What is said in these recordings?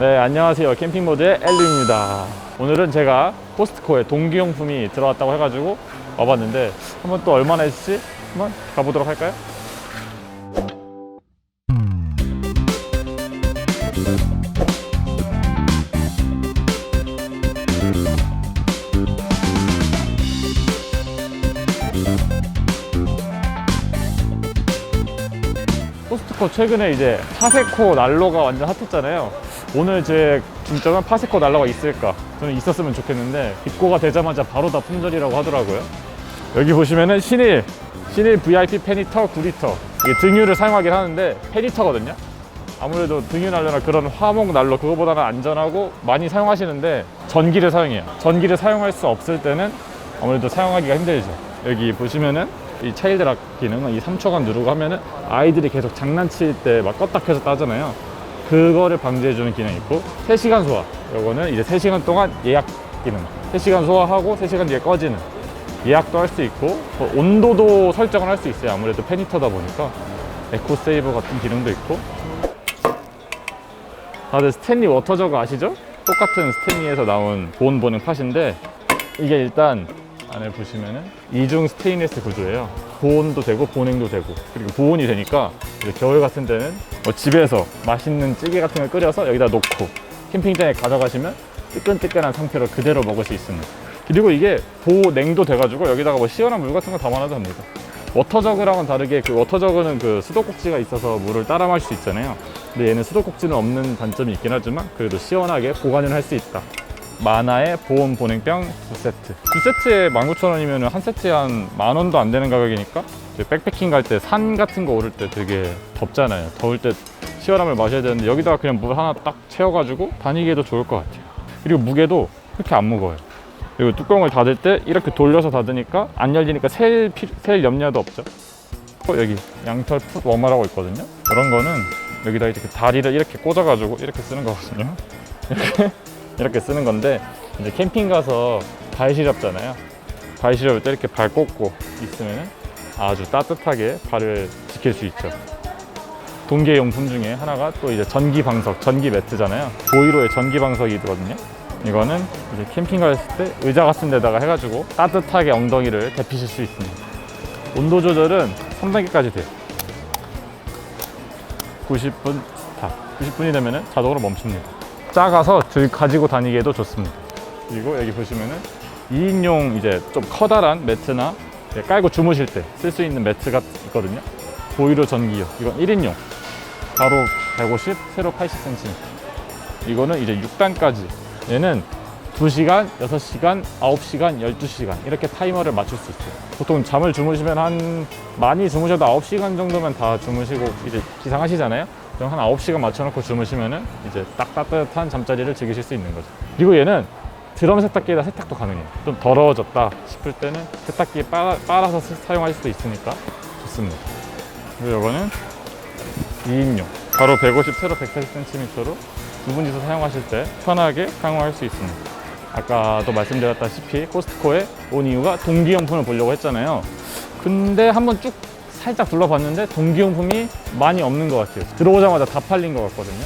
네, 안녕하세요. 캠핑모드의 엘리입니다. 오늘은 제가 코스트코에 동기용품이 들어왔다고 해가지고 와봤는데 한번 또 얼마나 했을지 한번 가보도록 할까요? 코스트코 최근에 이제 파세코 난로가 완전 핫했잖아요. 오늘 제 중점은 파세코 난로가 있을까? 저는 있었으면 좋겠는데 입고가 되자마자 바로 다 품절이라고 하더라고요. 여기 보시면은 신일 신일 VIP 페니터 9리터 이게 등유를 사용하긴 하는데 페니터거든요. 아무래도 등유 난로나 그런 화목 난로 그거보다는 안전하고 많이 사용하시는데 전기를 사용해요. 전기를 사용할 수 없을 때는 아무래도 사용하기가 힘들죠. 여기 보시면은 이 차일드 락 기능은 이 3초간 누르고 하면은 아이들이 계속 장난칠 때 막 껐다 켜졌다 하잖아요. 그거를 방지해주는 기능이 있고 3시간 소화. 요거는 이제 3시간 동안 예약 기능. 3시간 소화하고 3시간 뒤에 꺼지는. 예약도 할 수 있고 뭐 온도도 설정을 할 수 있어요. 아무래도 페니터다 보니까 에코 세이버 같은 기능도 있고 다들 스탠리 워터저그 아시죠? 똑같은 스탠리에서 나온 보온 보냉 팟인데 이게 일단 안에 보시면은 이중 스테인리스 구조예요. 보온도 되고 보냉도 되고 그리고 보온이 되니까 겨울 같은 때는 뭐 집에서 맛있는 찌개 같은 걸 끓여서 여기다 놓고 캠핑장에 가져가시면 뜨끈뜨끈한 상태로 그대로 먹을 수 있습니다. 그리고 이게 보냉도 돼가지고 여기다가 뭐 시원한 물 같은 거 담아놔도 됩니다. 워터저그랑은 다르게 그 워터저그는 그 수도꼭지가 있어서 물을 따라 마실 수 있잖아요. 근데 얘는 수도꼭지는 없는 단점이 있긴 하지만 그래도 시원하게 보관을 할 수 있다. 만화의 보온 보냉병 두 세트. 두 세트에 19,000원이면 한 세트에 한 만 원도 안 되는 가격이니까 백패킹 갈 때 산 같은 거 오를 때 되게 덥잖아요. 더울 때 시원한 물 마셔야 되는데 여기다가 그냥 물 하나 딱 채워가지고 다니기에도 좋을 것 같아요. 그리고 무게도 그렇게 안 무거워요. 그리고 뚜껑을 닫을 때 이렇게 돌려서 닫으니까 안 열리니까 셀, 피- 셀 염려도 없죠. 어, 여기 양털 풋 워머라고 있거든요. 이런 거는 여기다 이렇게 다리를 이렇게 꽂아가지고 이렇게 쓰는 거거든요. 이렇게 이렇게 쓰는 건데 이제 캠핑 가서 발 시렵잖아요. 발 시렵을 때 이렇게 발 꽂고 있으면 아주 따뜻하게 발을 지킬 수 있죠. 동계 용품 중에 하나가 또 이제 전기 방석, 전기 매트잖아요. 보이로의 전기 방석이 있거든요. 이거는 이제 캠핑 갔을 때 의자 같은 데다가 해가지고 따뜻하게 엉덩이를 데피실 수 있습니다. 온도 조절은 3단계까지 돼요. 90분 스탑. 90분이 되면 자동으로 멈춥니다. 작아서 들 가지고 다니기에도 좋습니다. 그리고 여기 보시면은 2인용 이제 좀 커다란 매트나 깔고 주무실 때 쓸 수 있는 매트가 있거든요. 보이로 전기요. 이건 1인용. 바로 150, 세로 80cm. 이거는 이제 6단까지. 얘는 2시간, 6시간, 9시간, 12시간 이렇게 타이머를 맞출 수 있어요. 보통 잠을 주무시면 한 많이 주무셔도 9시간 정도면 다 주무시고 이제 기상하시잖아요. 그럼 한 9시간 맞춰놓고 주무시면은 이제 딱 따뜻한 잠자리를 즐기실 수 있는 거죠. 그리고 얘는 드럼 세탁기에다 세탁도 가능해요. 좀 더러워졌다 싶을 때는 세탁기에 빨아, 빨아서 사- 사용할 수도 있으니까 좋습니다. 그리고 이거는 2인용. 바로 150, 세로 140cm로 두 분이서 사용하실 때 편하게 사용할 수 있습니다. 아까도 말씀드렸다시피 코스트코에 온 이유가 동기용품을 보려고 했잖아요. 근데 한번 쭉 살짝 둘러봤는데 동기용품이 많이 없는 것 같아요. 들어오자마자 다 팔린 것 같거든요.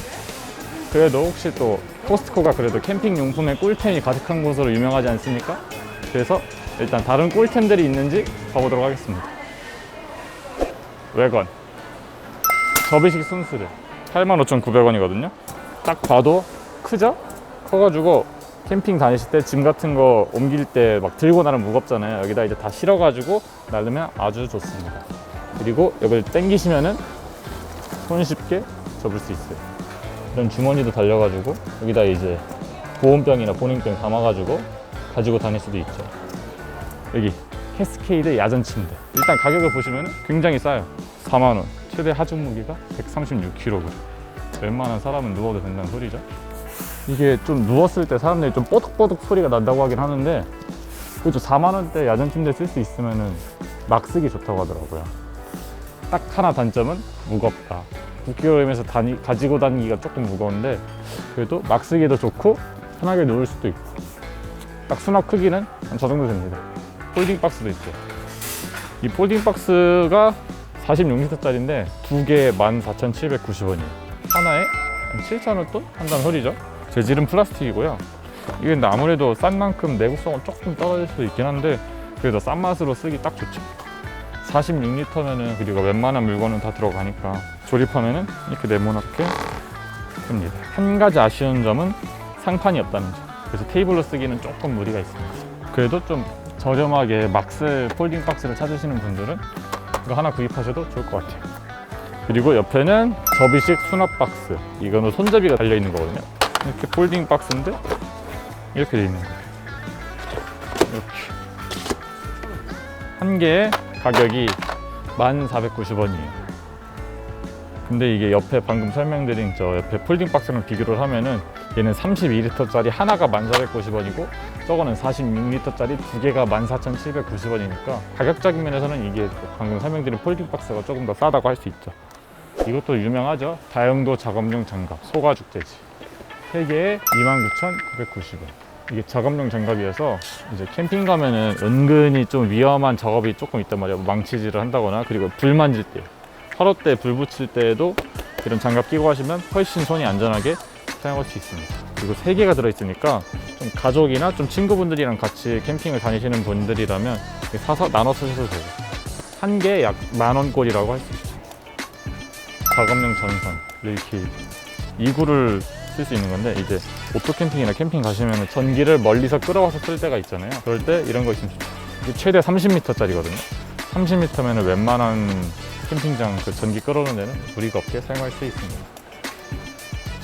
그래도 혹시 또 코스트코가 그래도 캠핑 용품의 꿀템이 가득한 곳으로 유명하지 않습니까? 그래서 일단 다른 꿀템들이 있는지 가보도록 하겠습니다. 외관 접이식 순수를 85,900원이거든요. 딱 봐도 크죠? 커가지고 캠핑 다니실 때 짐 같은 거 옮길 때 막 들고 나면 무겁잖아요. 여기다 이제 다 실어가지고 나르면 아주 좋습니다. 그리고 여기를 당기시면은 손쉽게 접을 수 있어요. 이런 주머니도 달려가지고 여기다 이제 보온병이나 보냉병 담아가지고 가지고 다닐 수도 있죠. 여기 캐스케이드 야전 침대. 일단 가격을 보시면 굉장히 싸요. 4만 원. 최대 하중 무게가 136kg. 웬만한 사람은 누워도 된다는 소리죠. 이게 좀 누웠을 때 사람들이 좀 뽀득뽀득 소리가 난다고 하긴 하는데 그래도 4만 원대 야전 침대 쓸 수 있으면은 막 쓰기 좋다고 하더라고요. 딱 하나 단점은 무겁다. 9kg면서 다니, 가지고 다니기가 조금 무거운데 그래도 막 쓰기도 좋고 편하게 누울 수도 있고 딱 수납 크기는 한 저 정도 됩니다. 폴딩 박스도 있어요. 이 폴딩 박스가 46리터짜리인데 두 개에 14,790원이에요. 하나에 7,000원 돈 한다는 소리죠. 재질은 플라스틱이고요. 이게 아무래도 싼 만큼 내구성은 조금 떨어질 수도 있긴 한데 그래도 싼 맛으로 쓰기 딱 좋죠. 46리터면은 그리고 웬만한 물건은 다 들어가니까 조립하면은 이렇게 네모나게 됩니다. 한 가지 아쉬운 점은 상판이 없다는 점. 그래서 테이블로 쓰기는 조금 무리가 있습니다. 그래도 좀 저렴하게 막스 폴딩 박스를 찾으시는 분들은 이거 하나 구입하셔도 좋을 것 같아요. 그리고 옆에는 접이식 수납 박스. 이거는 손잡이가 달려 있는 거거든요. 이렇게 폴딩 박스인데 이렇게 돼 있는 거예요. 이렇게 한 개의 가격이 1,490원이에요. 근데 이게 옆에 방금 설명드린 저 옆에 폴딩 박스랑 비교를 하면은 얘는 32리터짜리 하나가 1,490원이고 저거는 46리터짜리 두 개가 14,790원이니까 가격적인 면에서는 이게 방금 설명드린 폴딩 박스가 조금 더 싸다고 할 수 있죠. 이것도 유명하죠. 다용도 작업용 장갑, 소가죽 재질. 3개에 29,990원. 이게 작업용 장갑이어서 이제 캠핑 가면은 은근히 좀 위험한 작업이 조금 있단 말이에요. 망치질을 한다거나 그리고 불 만질 때, 화로 때 불 붙일 때에도 이런 장갑 끼고 하시면 훨씬 손이 안전하게 사용할 수 있습니다. 그리고 3개가 들어있으니까 좀 가족이나 좀 친구분들이랑 같이 캠핑을 다니시는 분들이라면 사서 나눠 쓰셔도 되고 한 개에 약 만 원꼴이라고 할 수 있죠. 작업용 전선, 릴킬 이 구를 쓸 수 있는 건데 이제 오토 캠핑이나 캠핑 가시면 전기를 멀리서 끌어와서 쓸 때가 있잖아요. 그럴 때 이런 거 있으면 최대 30m짜리거든요. 30m면 웬만한 캠핑장 그 전기 끌어오는 데는 무리가 없게 사용할 수 있습니다.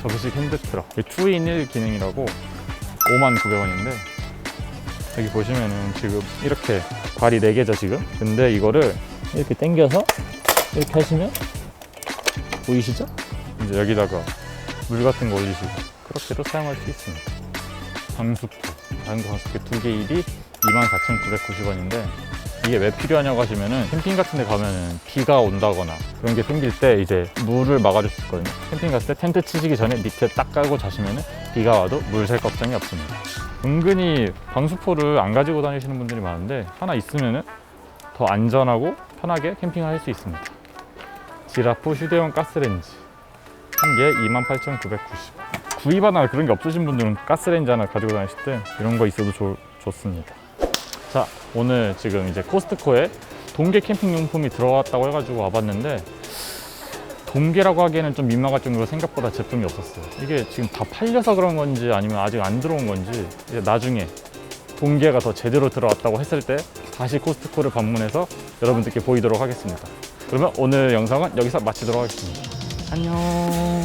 접이식 핸드트럭 2인1 기능이라고 5만 900원인데 여기 보시면은 지금 이렇게 발이 4개죠 지금 근데 이거를 이렇게 당겨서 이렇게 하시면 보이시죠? 이제 여기다가 물 같은 거 올리시고 그렇게도 사용할 수 있습니다. 방수포 다른 방수포 두개 일이 24,990원인데 이게 왜 필요하냐고 하시면은 캠핑 같은 데 가면은 비가 온다거나 그런 게 생길 때 이제 물을 막아줄 수 있거든요. 캠핑 갔을 때 텐트 치시기 전에 밑에 딱 깔고 자시면은 비가 와도 물셀 걱정이 없습니다. 은근히 방수포를 안 가지고 다니시는 분들이 많은데 하나 있으면은 더 안전하고 편하게 캠핑을 할 수 있습니다. 지라프 휴대용 가스레인지 한 개에 28,990원 구입 하나 그런 게 없으신 분들은 가스레인지 하나 가지고 다니실 때 이런 거 있어도 좋, 좋습니다. 자 오늘 지금 이제 코스트코에 동계 캠핑 용품이 들어왔다고 해가지고 와봤는데 동계라고 하기에는 좀 민망할 정도로 생각보다 제품이 없었어요. 이게 지금 다 팔려서 그런 건지 아니면 아직 안 들어온 건지 나중에 동계가 더 제대로 들어왔다고 했을 때 다시 코스트코를 방문해서 여러분들께 보이도록 하겠습니다. 그러면 오늘 영상은 여기서 마치도록 하겠습니다 안녕.